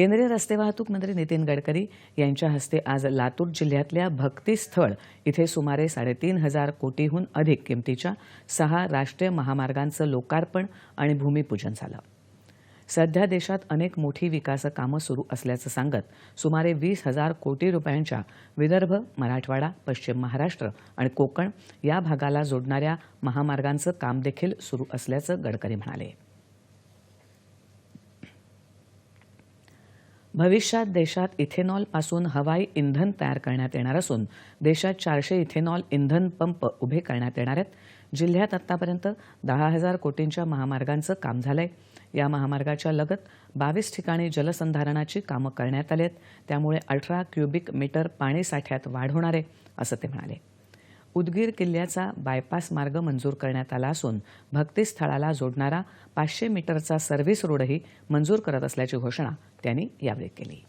केंद्रीय रस्ते वाहतूक मंत्री नितीन गडकरी यांच्या हस्ते आज लातूर जिल्ह्यातल्या भक्तीस्थळ इथे सुमारे साडेतीन हजार कोटीहून अधिक किमतीच्या सहा राष्ट्रीय महामार्गांचं लोकार्पण आणि भूमिपूजन झालं. सध्या देशात अनेक मोठी विकास कामं सुरू असल्याचं सांगत सुमारे वीस हजार कोटी रुपयांच्या विदर्भ मराठवाडा पश्चिम महाराष्ट्र आणि कोकण या भागाला जोडणाऱ्या महामार्गांचं काम देखील सुरू असल्याचं गडकरी म्हणाले. भविष्यात देशात इथेनॉलपासून हवाई इंधन तयार करण्यात येणार असून देशात चारशे इथेनॉल इंधन पंप उभे करण्यात येणार आहेत. जिल्ह्यात आत्तापर्यंत दहा हजार कोटींच्या महामार्गांचं काम झालंय. या महामार्गाच्या लगत बावीस ठिकाणी जलसंधारणाची कामं करण्यात आली आहेत. त्यामुळे अठरा क्युबिक मीटर पाणी साठ्यात वाढ होणार आहे असं ते म्हणाले. उदगीर किल्ल्याचा बायपास मार्ग मंजूर करण्यात आला असून भक्तिस्थळाला जोडणारा पाचशे मीटरचा सर्व्हिस रोडही मंजूर करत असल्याची घोषणा त्यांनी यावेळी केली.